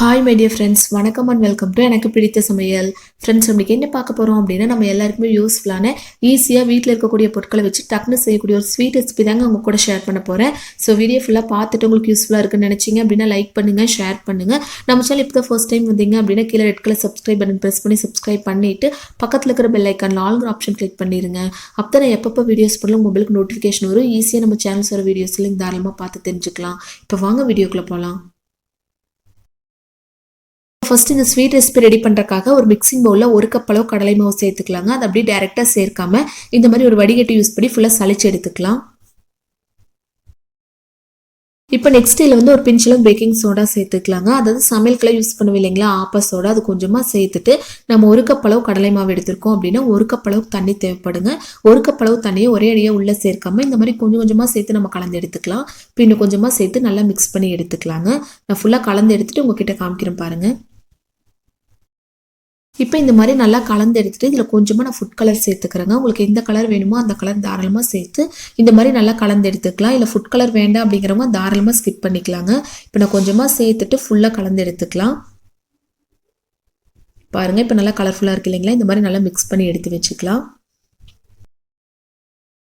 Hi my dear friends வணக்கம் and welcome to எனக்கு பிடித்த சமையல். ஃப்ரெண்ட்ஸ் நம்மளுக்கு என்ன பார்க்க போகிறோம் அப்படின்னா நம்ம எல்லாருக்குமே யூஸ்ஃபுல்லான ஈஸியாக வீட்டில் இருக்கக்கூடிய பொருட்களை வச்சு டக்குனு செய்யக்கூடிய ஒரு ஸ்வீட் ரெசிபி தாங்க உங்கள் கூட ஷேர் பண்ண போகிறேன் ஸோ வீடியோ ஃபுல்லாக பார்த்துட்டு உங்களுக்கு யூஸ்ஃபுல்லாக இருக்குன்னு நினச்சிங்க அப்படின்னா லைக் பண்ணுங்கள் ஷேர் பண்ணுங்கள் நம்ம சேனல் இப்போ தான் ஃபர்ஸ்ட் டைம் வந்தீங்க அப்படின்னா கீழே red colour subscribe button press பண்ணி சப்ஸ்கிரைப் பண்ணிவிட்டு பக்கத்தில் இருக்கிற பெல் ஐக்கான் ஆல்கிற ஆப்ஷன் கிளிக் பண்ணிடுங்க அப்போ நான் எப்பப்போ வீடியோஸ் பண்ணலாம் மொபைலுக்கு நோட்டிஃபிகேஷன் வரும். ஈஸியாக நம்ம சேனல்ஸ் வர வீடியோஸ்லாம் தாராளமாக பார்த்து தெரிஞ்சுக்கலாம். இப்போ வாங்க வீடியோக்குள்ளே போகலாம் ஃபஸ்ட்டு இந்த ஸ்வீட் ரெசிபி ரெடி பண்ணுறக்காக ஒரு மிக்சிங் பவுலில் ஒரு கப் அளவு கடலை மாவு சேர்த்துக்கலாங்க. அது அப்படியே டேரெக்டாக சேர்க்காம இந்த மாதிரி ஒரு வடிகட்டி யூஸ் பண்ணி ஃபுல்லாக சளிச்சு எடுத்துக்கலாம். இப்போ நெக்ஸ்ட் இதில் வந்து ஒரு பிஞ்சிலும் பேக்கிங் சோடா சேர்த்துக்கலாங்க. அதாவது சமையலுக்குலாம் யூஸ் பண்ணுவோம் இல்லைங்களா? ஆப்பா சோடா அது கொஞ்சமாக சேர்த்துட்டு நம்ம ஒரு கப் அளவு கடலை மாவு எடுத்திருக்கோம் அப்படின்னா ஒரு கப் அளவு தண்ணி தேவைப்படுங்க. ஒரு கப் அளவு தண்ணியை ஒரே அடியாக உள்ளே சேர்க்காம இந்த மாதிரி கொஞ்சம் கொஞ்சமாக சேர்த்து நம்ம கலந்து எடுத்துக்கலாம். இப்போ கொஞ்சமாக சேர்த்து நல்லா மிக்ஸ் பண்ணி எடுத்துக்கலாங்க. நான் ஃபுல்லாக கலந்து எடுத்துகிட்டு உங்ககிட்ட காமிக்கிறேன் பாருங்கள் இப்போ இந்த மாதிரி நல்லா கலந்து எடுத்துட்டு இதில் கொஞ்சமாக நான் ஃபுட் கலர் சேர்த்துக்கிறேங்க. உங்களுக்கு எந்த கலர் வேணுமோ அந்த கலர் தாராளமாக சேர்த்து இந்த மாதிரி நல்லா கலந்து எடுத்துக்கலாம். இல்லை ஃபுட் கலர் வேண்டாம் அப்படிங்கிறவங்க தாராளமாக ஸ்கிப் பண்ணிக்கலாங்க. இப்போ நான் கொஞ்சமாக சேர்த்துட்டு ஃபுல்லாக கலந்து எடுத்துக்கலாம். பாருங்கள் இப்போ நல்லா கலர்ஃபுல்லாக இருக்கு இல்லைங்களா? இந்த மாதிரி நல்லா மிக்ஸ் பண்ணி எடுத்து வச்சுக்கலாம்.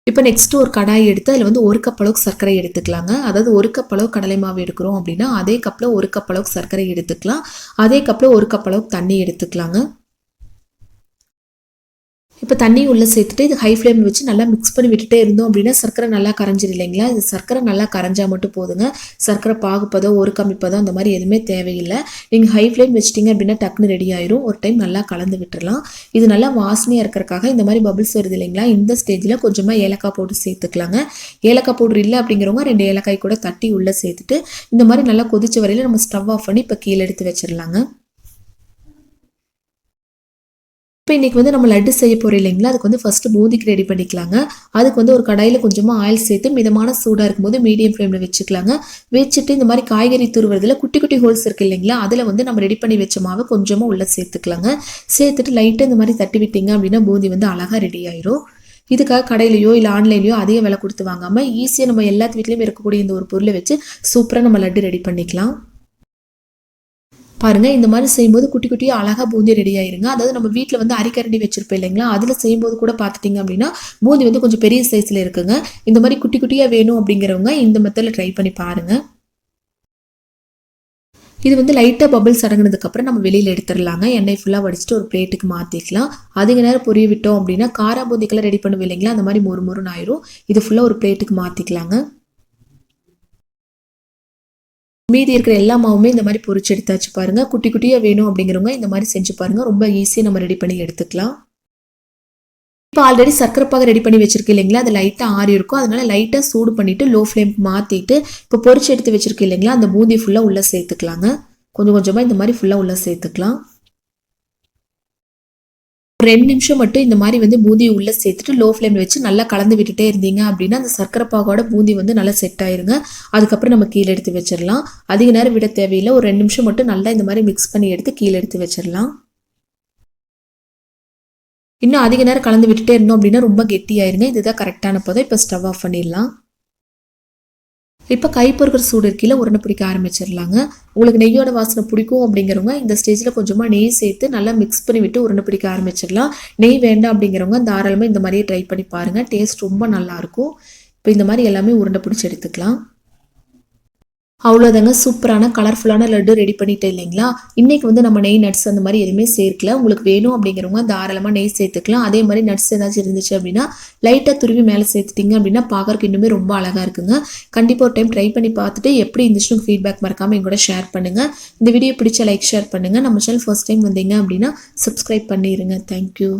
இப்போ நெக்ஸ்ட்டு ஒரு கடாய் எடுத்து அதில் வந்து ஒரு கப் அளவுக்கு சர்க்கரை எடுத்துக்கலாங்க. அதாவது ஒரு கப் அளவு கடலை மாவு எடுக்கிறோம் அப்படின்னா அதே கப்பில் ஒரு கப் அளவுக்கு சர்க்கரை எடுத்துக்கலாம். அதே கப்பில் ஒரு கப் அளவுக்கு தண்ணி எடுத்துக்கலாங்க. இப்போ தண்ணி உள்ளே சேர்த்துட்டு இது ஹை ஃப்ளேம் வச்சு நல்லா மிக்ஸ் பண்ணி விட்டுட்டே இருந்தோம் அப்படின்னா சர்க்கரை நல்லா கரைஞ்சிரு இல்லைங்களா? இது சர்க்கரை நல்லா கரைஞ்சா மட்டும் போதுங்க. சர்க்கரை பாகுப்பதோ ஒரு கம்மிப்பதோ அந்த மாதிரி எதுவுமே தேவையில்லை. நீங்கள் ஹை ஃப்ளேம் வச்சிட்டிங்க அப்படின்னா டக்குன்னு ரெடி ஆயிரும். ஒரு டைம் நல்லா கலந்து விட்டுறலாம். இது நல்லா வாசனையாக இருக்கிறக்காக இந்த மாதிரி பபிள்ஸ் வருது இல்லைங்களா? இந்த ஸ்டேஜில் கொஞ்சமாக ஏலக்காய் பவுடர் சேர்த்துக்கலாங்க. ஏலக்காய் பவுடர் இல்லை அப்படிங்கிறவங்க ரெண்டு ஏலக்காய் கூட தட்டி உள்ளே சேர்த்துட்டு இந்த மாதிரி நல்லா கொதிச்ச வரையில் நம்ம ஸ்டவ் ஆஃப் பண்ணி இப்போ கீழே எடுத்து வச்சிடலாங்க இப்போ இன்றைக்கி வந்து நம்ம லட்டு செய்ய போகிறோம் இல்லைங்களா? அதுக்கு வந்து ஃபஸ்ட்டு பூந்திக்கு ரெடி பண்ணிக்கலாங்க. அதுக்கு வந்து ஒரு கடாயில் கொஞ்சமாக ஆயில் சேர்த்து மிதமான சூடாக இருக்கும்போது மீடியம் ஃப்ளேமில் வச்சுக்கலாங்க. வச்சுட்டு இந்த மாதிரி காய்கறி துருவுறதுல குட்டி குட்டி ஹோல்ஸ் இருக்குது இல்லைங்களா? அதில் வந்து நம்ம ரெடி பண்ணி வச்ச மாவை கொஞ்சமாக உள்ளே சேர்த்துக்கலாங்க. சேர்த்துட்டு லைட்டாக இந்த மாதிரி தட்டி விட்டீங்க அப்படின்னா பூந்தி வந்து அழகாக ரெடி ஆயிரும். இதுக்காக கடையிலையோ இல்லை ஆன்லைன்லையோ அதிக விலை கொடுத்து வாங்காமல் ஈஸியாக நம்ம எல்லாத்து வீட்லேயும் இருக்கக்கூடிய இந்த ஒரு பொருளை வச்சு சூப்பராக நம்ம லட்டு ரெடி பண்ணிக்கலாம். பாருங்கள் இந்த மாதிரி செய்யும்போது குட்டி குட்டியாக அழகாக பூந்தி ரெடி ஆயிருங்க. அதாவது நம்ம வீட்டில் வந்து அரிக்கரண்டி வச்சிருப்போம் இல்லைங்களா? அதில் செய்யும்போது கூட பார்த்துட்டிங்க அப்படின்னா பூந்தி வந்து கொஞ்சம் பெரிய சைஸில் இருக்குங்க. இந்த மாதிரி குட்டி குட்டியாக வேணும் அப்படிங்கிறவங்க இந்த மெத்தடில் ட்ரை பண்ணி பாருங்கள் இது வந்து லைட்டாக பபிள்ஸ் அடங்கினதுக்கப்புறம் நம்ம வெளியில் எடுத்துடலாங்க. எண்ணெய் ஃபுல்லாக வடிச்சிட்டு ஒரு பிளேட்டுக்கு மாற்றிக்கலாம் அதிக நேரம் பொரிய விட்டோம் அப்படின்னா காரா பூந்திக்கெல்லாம் ரெடி பண்ணுவோம் இல்லைங்களா? அந்த மாதிரி மொறு மொறுன்னு ஆயிரும். இது ஃபுல்லாக ஒரு பிளேட்டுக்கு மாற்றிக்கலாங்க மீதி இருக்கிற எல்லா மாவுமே இந்த மாதிரி பொரிச்சு எடுத்தாச்சு பாருங்க. குட்டி குட்டியாக வேணும் அப்படிங்கிறவங்க இந்த மாதிரி செஞ்சு பாருங்கள் ரொம்ப ஈஸியாக நம்ம ரெடி பண்ணி எடுத்துக்கலாம். இப்போ ஆல்ரெடி சர்க்கரைப்பாக ரெடி பண்ணி வச்சிருக்கேன் இல்லைங்களா? அது லைட்டாக ஆறி இருக்கும். அதனால லைட்டாக சூடு பண்ணிவிட்டு லோ ஃப்ளேம் மாற்றிட்டு இப்போ பொரிச்சு எடுத்து வச்சிருக்கேன் இல்லைங்களா? அந்த பூந்தி ஃபுல்லாக உள்ளே சேர்த்துக்கலாங்க. கொஞ்சம் கொஞ்சமாக இந்த மாதிரி ஃபுல்லாக உள்ளே சேர்த்துக்கலாம். ரெண்டு நிமிஷம் மட்டும் இந்த மாதிரி வந்து பூந்தி உள்ளே சேர்த்துட்டு லோ ஃப்ளேமில் வச்சு நல்லா கலந்து விட்டுட்டே இருந்தீங்க அப்படின்னா அந்த சர்க்கரை பாகோட பூந்தி வந்து நல்லா செட் ஆயிருங்க. அதுக்கப்புறம் நம்ம கீழே எடுத்து வச்சிடலாம். அதிக நேரம் விட தேவையில்லை. ஒரு ரெண்டு நிமிஷம் மட்டும் நல்லா இந்த மாதிரி மிக்ஸ் பண்ணி எடுத்து கீழே எடுத்து வச்சிடலாம். இன்னும் அதிக நேரம் கலந்து விட்டுட்டே இருந்தோம் அப்படின்னா ரொம்ப கெட்டியாயிருங்க. இதுதான் கரெக்டான போதும் இப்போ ஸ்டவ் ஆஃப் பண்ணிடலாம். இப்போ கை பொறுக்கிற சூடு இருக்கையில் உருண்டை பிடிக்க ஆரம்பிச்சிடலாங்க. உங்களுக்கு நெய்யோட வாசனை பிடிக்கும் அப்படிங்கிறவங்க இந்த ஸ்டேஜில் கொஞ்சமாக நெய் சேர்த்து நல்லா மிக்ஸ் பண்ணி விட்டு உருண்டை பிடிக்க ஆரம்பிச்சிடலாம். நெய் வேண்டாம் அப்படிங்கிறவங்க தாராளமாக இந்த மாதிரியே ட்ரை பண்ணி பாருங்கள் டேஸ்ட் ரொம்ப நல்லாயிருக்கும் இப்போ இந்த மாதிரி எல்லாமே உருண்டை பிடிச்சி எடுத்துக்கலாம். அவ்வளோதாங்க சூப்பரான கலர்ஃபுல்லான லட்டு ரெடி பண்ணிட்டேன் இல்லைங்களா? இன்றைக்கி வந்து நம்ம நெய் நட்ஸ் அந்த மாதிரி எதுவுமே சேர்க்கல. உங்களுக்கு வேணும் அப்படிங்கிறவங்க தாராளமாக நெய் சேர்த்துக்கலாம். அதே மாதிரி நட்ஸ் ஏதாச்சும் இருந்துச்சு அப்படின்னா லைட்டாக துருவி மேலே சேர்த்துட்டிங்க அப்படின்னா பார்க்கறக்கு இன்னுமே ரொம்ப அழகாக இருக்குங்க. கண்டிப்பாக ஒரு டைம் ட்ரை பண்ணி பார்த்துட்டு எப்படி இருந்துச்சுன்னு ஃபீட்பேக் மறக்காமல் எங்கூட ஷேர் பண்ணுங்கள் இந்த வீடியோ பிடிச்ச லைக் ஷேர் பண்ணுங்கள் நம்ம சேனல் ஃபர்ஸ்ட் டைம் வந்தீங்க அப்படின்னா சப்ஸ்கிரைப் பண்ணிடுங்க தேங்க்யூ